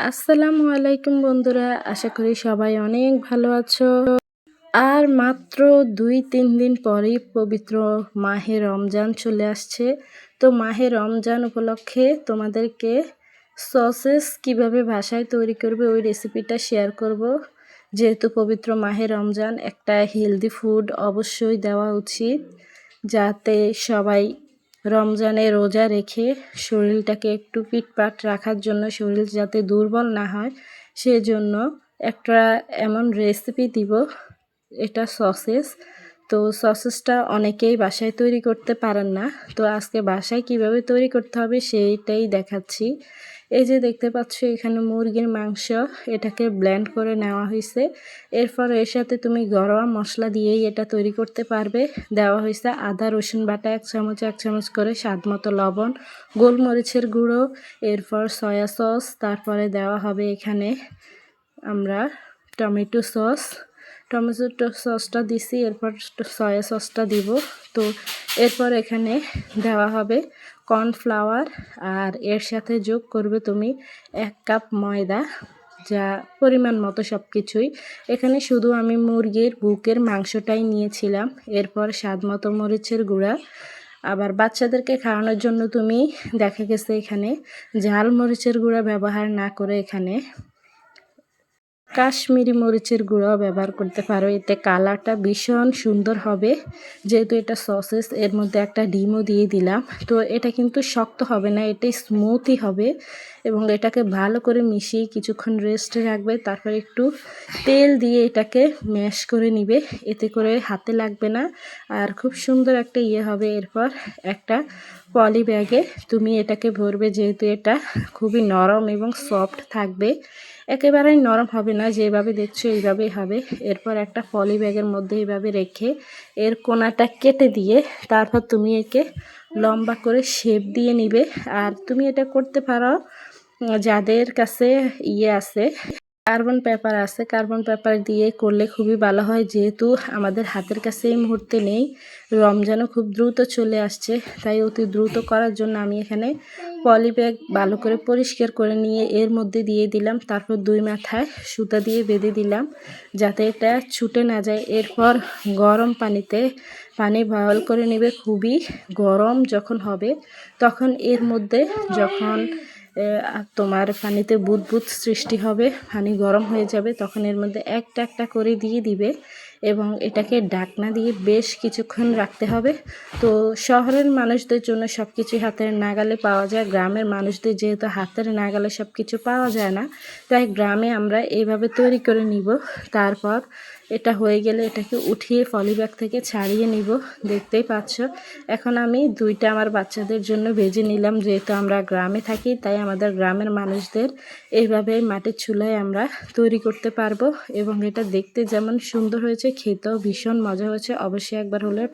আসসালামু আলাইকুম বন্ধুরা, আশা করি সবাই অনেক ভালো আছো। আর মাত্র দুই তিন দিন পরেই পবিত্র মাহে রমজান চলে আসছে। তো মাহে রমজান উপলক্ষে তোমাদেরকে সসেস কীভাবে ভাষায় তৈরি করবে ওই রেসিপিটা শেয়ার করব। যেহেতু পবিত্র মাহে রমজান একটা হেলদি ফুড অবশ্যই দেওয়া উচিত, যাতে সবাই রমজানে রোজা রেখে শরীরটাকে একটু পিটপাট রাখার জন্য শরীর যাতে দুর্বল না হয়, সেজন্য একটা এমন রেসিপি দিব, এটা সসেস তো সসেসটা অনেকেই বাসায় তৈরি করতে পারেন না। তো আজকে বাসায় কীভাবে তৈরি করতে হবে সেইটাই দেখাচ্ছি। এই যে দেখতে পাচ্ছ, এখানে মুরগির মাংস, এটাকে ব্লেন্ড করে নেওয়া হয়েছে এরপর এর সাথে তুমি গরম মশলা দিয়েই এটা তৈরি করতে পারবে। দেওয়া হয়েছে আদা, রসুন বাটা, এক চামচ এক চামচ করে স্বাদ মতো লবণ, গোলমরিচের গুঁড়ো, এরপর সয়া সস, তারপরে দেওয়া হবে এখানে আমরা টমেটো সস। টমেটো সসটা দিছি, এরপর সয়া সসটা দিব। তো এরপর এখানে দেওয়া হবে কর্নফ্লাওয়ার আর এর সাথে যোগ করবে তুমি এক কাপ ময়দা, যা পরিমাণ মতো সব কিছুই এখানে শুধু আমি মুরগির বুকের মাংসটাই নিয়েছিলাম, এরপর স্বাদ মতো মরিচের গুঁড়া। আবার বাচ্চাদেরকে খাওয়ানোর জন্য তুমি দেখা গেছে এখানে ঝাল মরিচের গুঁড়া ব্যবহার না করে এখানে কাশ্মীরি মরিচের গুঁড়াও ব্যবহার করতে পারো। এতে কালারটা ভীষণ সুন্দর হবে। যেহেতু এটা সসেস, এর মধ্যে একটা ডিমও দিয়ে দিলাম। তো এটা কিন্তু শক্ত হবে না এটাই স্মুথই হবে এবং এটাকে ভালো করে মিশিয়ে কিছুক্ষণ রেস্টে রাখবে। তারপর একটু তেল দিয়ে এটাকে ম্যাশ করে নিবে। এতে করে হাতে লাগবে না আর খুব সুন্দর একটা ইয়ে হবে। এরপর একটা পলি ব্যাগে তুমি এটাকে ভরবে, যেহেতু এটা খুবই নরম এবং সফট থাকবে। একেবারেই নরম হবে না। যেভাবে দেখছ এইভাবেই হবে। এরপর একটা পলি ব্যাগের মধ্যে এইভাবে রেখে এর কোনাটা কেটে দিয়ে তারপর তুমি একে লম্বা করে শেপ দিয়ে নিবে। আর তুমি এটা করতে পারো, যাদের কাছে ইয়ে আছে কার্বন পেপার আছে কার্বন পেপার দিয়ে করলে খুবই ভালো হয়। যেহেতু আমাদের হাতের কাছে এই মুহূর্তে নেই, রমজানও খুব দ্রুত চলে আসছে, তাই অতি দ্রুত করার জন্য আমি এখানে পলি ব্যাগ ভালো করে পরিষ্কার করে নিয়ে এর মধ্যে দিয়ে দিলাম। তারপর দুই মাথায় সুতা দিয়ে বেঁধে দিলাম যাতে এটা ছুটে না যায়। এরপর গরম পানিতে পানি বয়ল করে নেবে। খুবই গরম যখন হবে তখন এর মধ্যে যখন তোমার পানিতে বুদবুদ সৃষ্টি হবে, পানি গরম হয়ে যাবে তখন এর মধ্যে একটা একটা করে দিয়ে দিবে। এবং এটাকে ডাকনা দিয়ে বেশ কিছুক্ষণ রাখতে হবে। তো শহরের মানুষদের জন্য সব কিছু হাতের নাগালে পাওয়া যায়। গ্রামের মানুষদের যেহেতু হাতের নাগালে সব কিছু পাওয়া যায় না, তাই গ্রামে আমরা এইভাবে তৈরি করে নিব। তারপর এটা হয়ে গেলে এটাকে উঠিয়ে ফলিব্যাগ থেকে ছাড়িয়ে নিব, দেখতেই পাচ্ছ। এখন আমি দুইটা আমার বাচ্চাদের জন্য ভেজে নিলাম, যেহেতু আমরা গ্রামে থাকি, তাই আমাদের গ্রামের মানুষদের এইভাবে মাটির চুলায় আমরা তৈরি করতে পারব এবং এটা দেখতে যেমন সুন্দর হয়েছে, খেতেও ভীষণ মজা হয়েছে। অবশ্যই একবার হলে